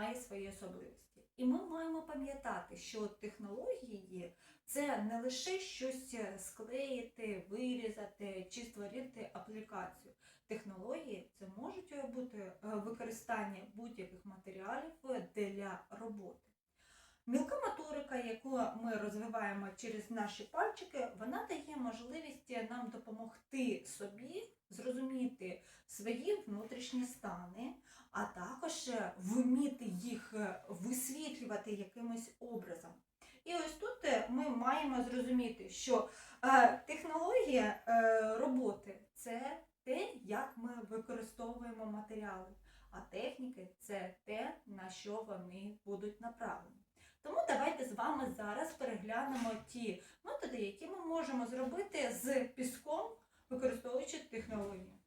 має свої особливості. І ми маємо пам'ятати, що технології це не лише щось склеїти, вирізати чи створити аплікацію. Технології це можуть бути е, використання будь-яких матеріалів для роботи. Мілка моторика, яку ми розвиваємо через наші пальчики, вона дає можливість нам допомогти собі зрозуміти свої внутрішні стани, а також е, вміти їх е, висвітлювати якимось образом. І ось тут е, ми маємо зрозуміти, що е, технологія е, роботи це те, як ми використовуємо матеріали, а техніки це те, на що вони будуть направлені. Тому давайте з вами зараз переглянемо ті методи, які ми можемо зробити з піском, використовуючи технології.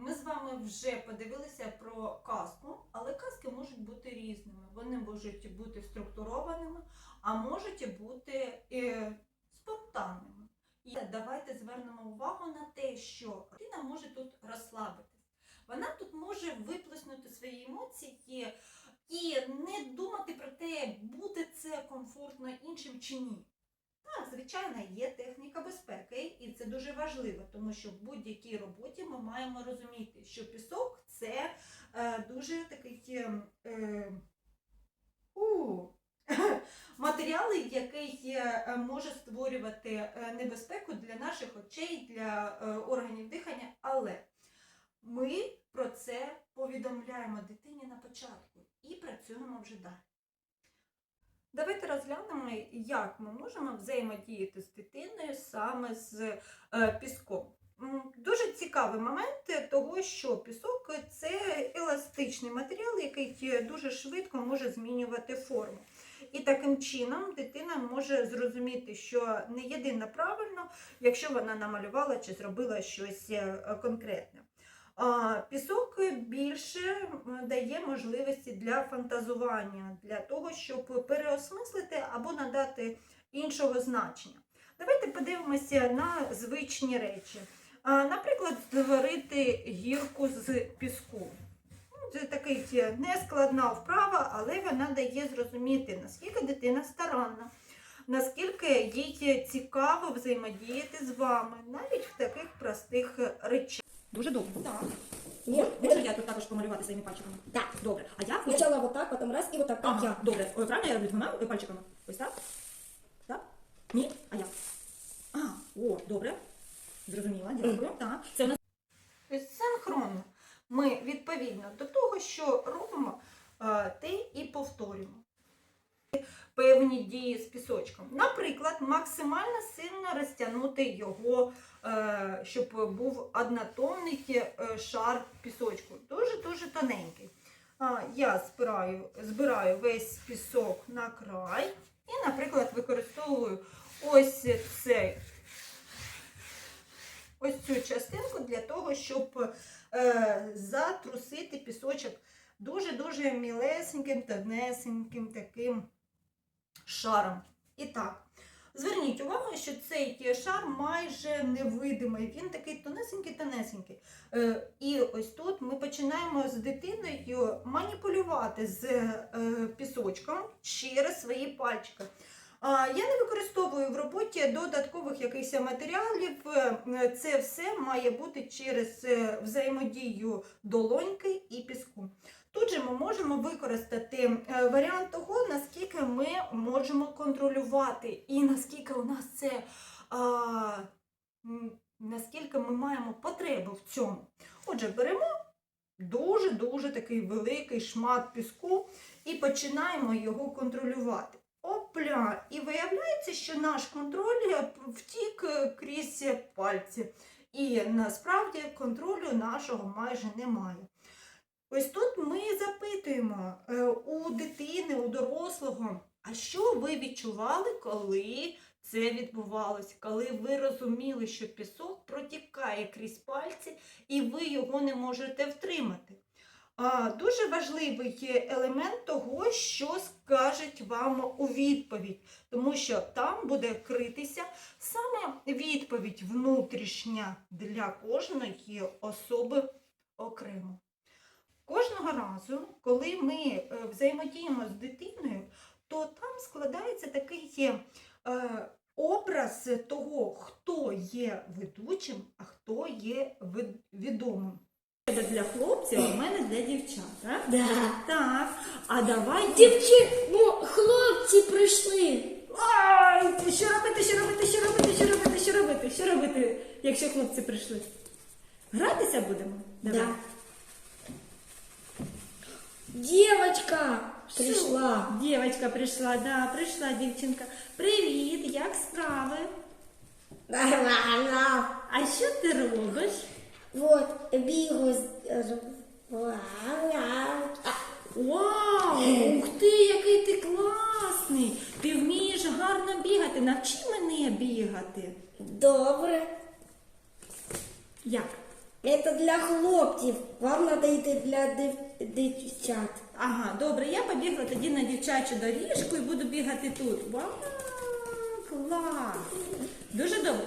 Ми з вами вже подивилися про казку, але казки можуть бути різними. Вони можуть бути структурованими, а можуть бути е, спонтанними. І давайте звернемо увагу на те, що людина може тут розслабитись. Вона тут може виплеснути свої емоції і не думати про те, буде це комфортно іншим чи ні. Звичайно, є техніка безпеки, і це дуже важливо, тому що в будь-якій роботі ми маємо розуміти, що пісок це е, дуже такий е, е, у, матеріал, який е, може створювати небезпеку для наших очей, для органів дихання, але ми про це повідомляємо дитині на початку і працюємо вже далі. Давайте розглянемо, як ми можемо взаємодіяти з дитиною саме з е, піском. Дуже цікавий момент того, що пісок це еластичний матеріал, який дуже швидко може змінювати форму. І таким чином дитина може зрозуміти, що не єдине правильно, якщо вона намалювала чи зробила щось е, конкретне. Пісок більше дає можливості для фантазування, для того, щоб переосмислити або надати іншого значення. Давайте подивимося на звичні речі. Наприклад, створити гірку з піску. Ну, Це такий нескладна вправа, але вона дає зрозуміти, наскільки дитина старанна, наскільки їй цікаво взаємодіяти з вами, навіть в таких простих речах. Дуже добре. Так. Нет, Можу я тут також помалювати своїми пальчиками? Так. Добре. А я хочу... Сначала вот так, потом раз и вот так, как Ага, я. добре. Ой, правильно я роблю двома пальчиками? Ось так? Так? Ні? А як? А, о, добре. Зрозуміла, дякую. Так. Це у нас Тобто синхронно ми відповідно до того, що робимо, е, те і повторюємо. Певні дії з пісочком. Наприклад, максимально сильно розтягнути його, е, щоб був однотонний е, шар пісочку. Дуже-дуже тоненький. Я збираю, збираю весь пісок на край і, наприклад, використовую ось цей ось цю частинку для того, щоб е, затрусити пісочок дуже-дуже мілесеньким, тонесеньким таким шаром. І так, зверніть увагу, що цей шар майже невидимий, він такий тонесенький-тонесенький. Е, і ось тут ми починаємо з дитиною маніпулювати з е, пісочком через свої пальчики. Я не використовую в роботі додаткових якихось матеріалів. Е, Це все має бути через е, взаємодію долоньки і піску. Тут же ми можемо використати е, варіант того, наскільки ми можемо контролювати, і наскільки у нас це а, наскільки ми маємо потребу в цьому. Отже, беремо дуже-дуже такий великий шмат піску і починаємо його контролювати. Опля! І виявляється, що наш контроль е, втік е, крізь пальці. І насправді контролю нашого майже немає. Ось тут ми запитуємо е, у дитини, у дорослого, а що ви відчували, коли це відбувалося, коли ви розуміли, що пісок протікає крізь пальці і ви його не можете втримати. Дуже важливий є елемент того, що скажуть вам у відповідь, тому що там буде критися саме відповідь внутрішня для кожної особи окремо. Кожного разу, коли ми е, взаємодіємо з дитиною, то там складається такий е, образ того, хто є ведучим, а хто є відомим. Для хлопців, а в мене для дівчат, так? Да. Так. А давай Дівчі, ну, хлопці прийшли. Ай, що робити, що робити, що робити, що робити, що робити, що робити, якщо хлопці прийшли? Гратися будемо? Давай. Да. Дівочка прийшла. Дівчинка прийшла, да, прийшла дівчинка. Привіт, як справи? Нормально. А що ти робиш? Вот, бігу з... Вау! Ух ти, який ти класний! Ти вмієш гарно бігати. Навчи мене бігати. Добре. Як? Це для хлопців. Вам треба йти для див- дівчат. Ага, добре, я побігла тоді на дівчачу доріжку і буду бігати тут. Вау, клас! Дуже добре.